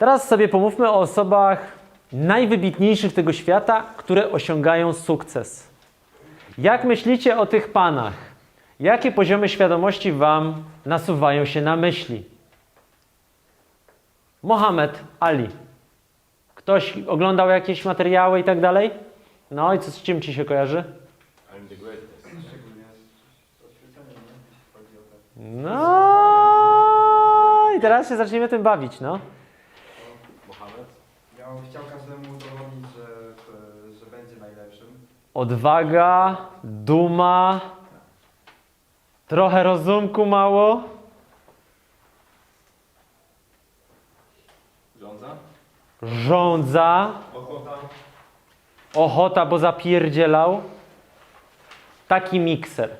Teraz sobie pomówmy o osobach najwybitniejszych tego świata, które osiągają sukces. Jak myślicie o tych panach? Jakie poziomy świadomości Wam nasuwają się na myśli? Mohamed Ali. Ktoś oglądał jakieś materiały i tak dalej? No i co z czym Ci się kojarzy? No i teraz się zaczniemy tym bawić, no. Bym chciał każdemu udowodnić, że, że, że będzie najlepszym. Odwaga, duma, trochę rozumku mało. Rządza? Żądza, Ochota? ochota, bo zapierdzielał. Taki mikser.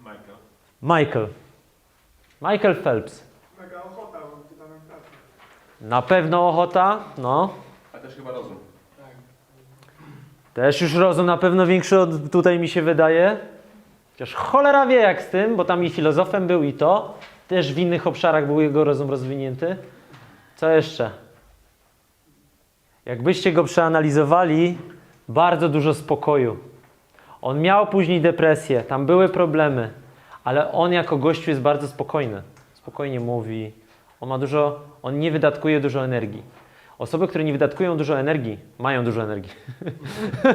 Michael. Michael. Michael Phelps. Mega ochota. Na pewno ochota, no. A też chyba rozum. Też już rozum na pewno większy od tutaj mi się wydaje. Chociaż cholera wie jak z tym, bo tam i filozofem był i to. Też w innych obszarach był jego rozum rozwinięty. Co jeszcze? Jakbyście go przeanalizowali, bardzo dużo spokoju. On miał później depresję, tam były problemy, ale on jako gościu jest bardzo spokojny. Spokojnie mówi. On ma dużo, on nie wydatkuje dużo energii. Osoby, które nie wydatkują dużo energii, mają dużo energii.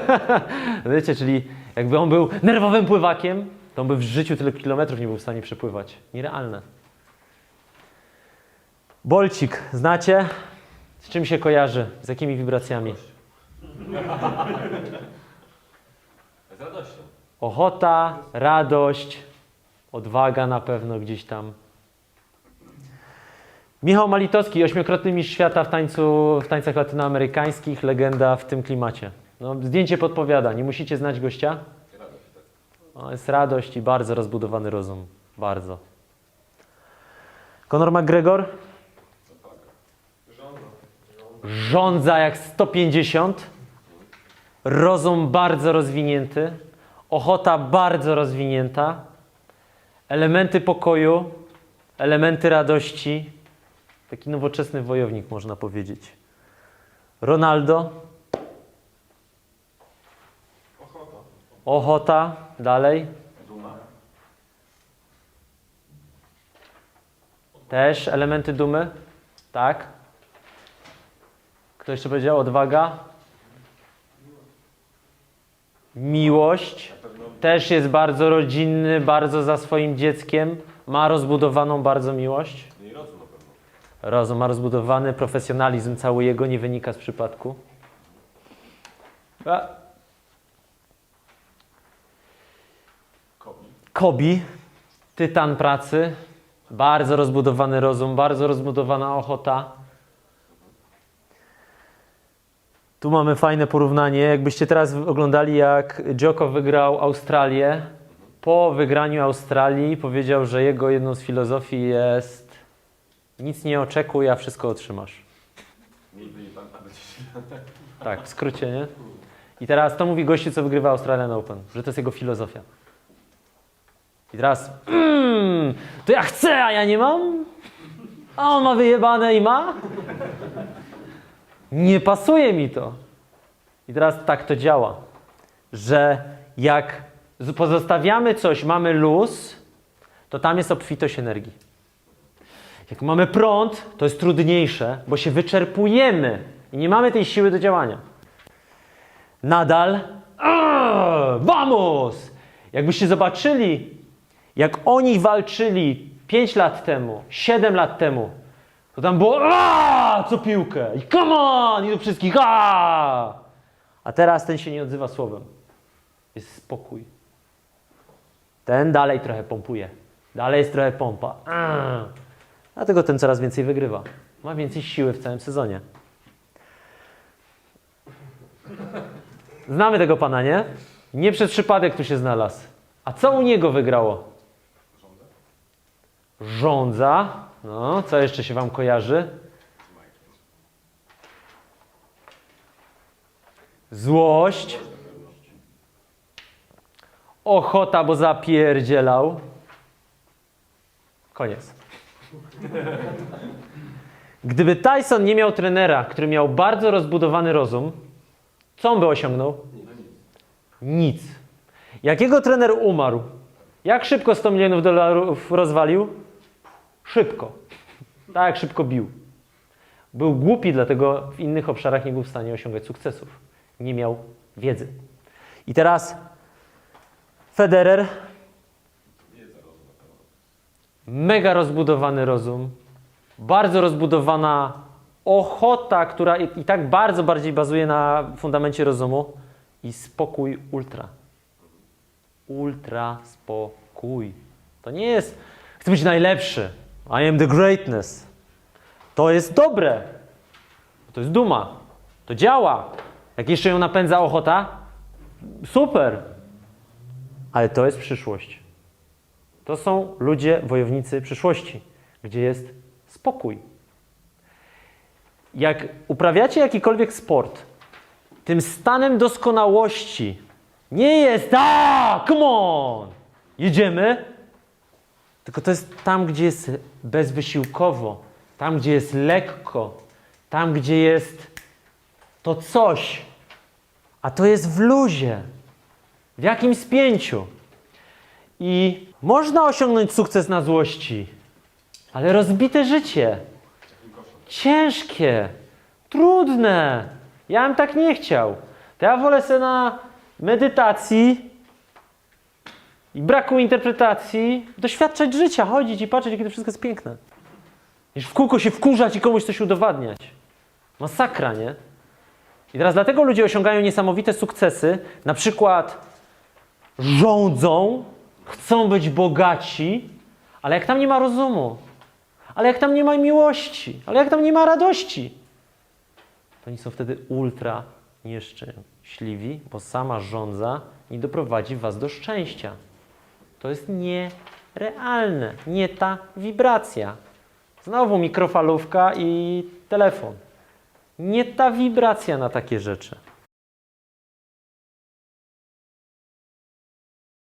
Wiecie, czyli jakby on był nerwowym pływakiem, to on by w życiu tyle kilometrów nie był w stanie przepływać. Nierealne. Bolcik, znacie? Z czym się kojarzy? Z jakimi wibracjami? Z radością. Ochota, radość, odwaga na pewno gdzieś tam. Michał Malitowski, ośmiokrotny mistrz świata w, tańcu, w tańcach latynoamerykańskich, legenda w tym klimacie. No, zdjęcie podpowiada, nie musicie znać gościa. Radość, tak. O, jest radość i bardzo rozbudowany rozum. Bardzo. Conor McGregor rządza jak 150. Rozum bardzo rozwinięty. Ochota bardzo rozwinięta. Elementy pokoju, elementy radości. Taki nowoczesny wojownik, można powiedzieć. Ronaldo, Ochota. ochota, dalej. Duma. Też elementy dumy. Tak. Kto jeszcze powiedział? Odwaga. Miłość. Też jest bardzo rodzinny, bardzo za swoim dzieckiem. Ma rozbudowaną bardzo miłość. no i rozum na pewno. Rozum ma rozbudowany, profesjonalizm cały jego nie wynika z przypadku. A, Kobi. Kobi, tytan pracy, bardzo rozbudowany rozum, bardzo rozbudowana ochota. Tu mamy fajne porównanie. Jakbyście teraz oglądali, jak Djoko wygrał Australię. Po wygraniu Australii powiedział, że jego jedną z filozofii jest nic nie oczekuj, a wszystko otrzymasz. Tak, w skrócie, nie? I teraz to mówi gościu, co wygrywa Australian Open, że to jest jego filozofia. I teraz, mm, to ja chcę, a ja nie mam? A on ma wyjebane i ma? Nie pasuje mi to. I teraz tak to działa, że jak pozostawiamy coś, mamy luz, to tam jest obfitość energii. Jak mamy prąd, to jest trudniejsze, bo się wyczerpujemy i nie mamy tej siły do działania. Nadal, "Arr, vamos! Jakbyście zobaczyli, jak oni walczyli 5 lat temu, 7 lat temu, to tam było co piłkę i come on! i do wszystkich! A teraz ten się nie odzywa słowem. Jest spokój. Ten dalej trochę pompuje. Dalej jest trochę pompa. Dlatego ten coraz więcej wygrywa. Ma więcej siły w całym sezonie. Znamy tego pana, nie? Nie przez przypadek tu się znalazł. A co u niego wygrało? Rządza? No, co jeszcze się wam kojarzy? Złość. Ochota, bo zapierdzielał. Koniec. Gdyby Tyson nie miał trenera, który miał bardzo rozbudowany rozum, co on by osiągnął? Nic. Jak jego trener umarł, jak szybko 100 milionów dolarów rozwalił? Szybko. Tak jak szybko bił. Był głupi, dlatego w innych obszarach nie był w stanie osiągać sukcesów. Nie miał wiedzy. I teraz Federer. Mega rozbudowany rozum, bardzo rozbudowana ochota, która i, tak bardzo bardziej bazuje na fundamencie rozumu i spokój ultra. Ultra spokój. To nie jest, chcę być najlepszy. I am the greatness. To jest dobre. To jest duma. To działa. Jak jeszcze ją napędza ochota, super. Ale to jest przyszłość. To są ludzie, wojownicy przyszłości, gdzie jest spokój. Jak uprawiacie jakikolwiek sport, tym stanem doskonałości nie jest a, come on, jedziemy, tylko to jest tam, gdzie jest bezwysiłkowo, tam, gdzie jest lekko, tam, gdzie jest to coś, a to jest w luzie, w jakimś spięciu. I można osiągnąć sukces na złości, ale rozbite życie, ciężkie, trudne. Ja bym tak nie chciał. To ja wolę sobie na medytacji i braku interpretacji doświadczać życia, chodzić i patrzeć, jakie to wszystko jest piękne. Niż w kółko się wkurzać i komuś coś udowadniać. Masakra, nie? I teraz dlatego ludzie osiągają niesamowite sukcesy, na przykład rządzą, chcą być bogaci, ale jak tam nie ma rozumu, ale jak tam nie ma miłości, ale jak tam nie ma radości, to oni są wtedy ultra nieszczęśliwi, bo sama rządza nie doprowadzi was do szczęścia. To jest nierealne, nie ta wibracja. Znowu mikrofalówka i telefon. Nie ta wibracja na takie rzeczy.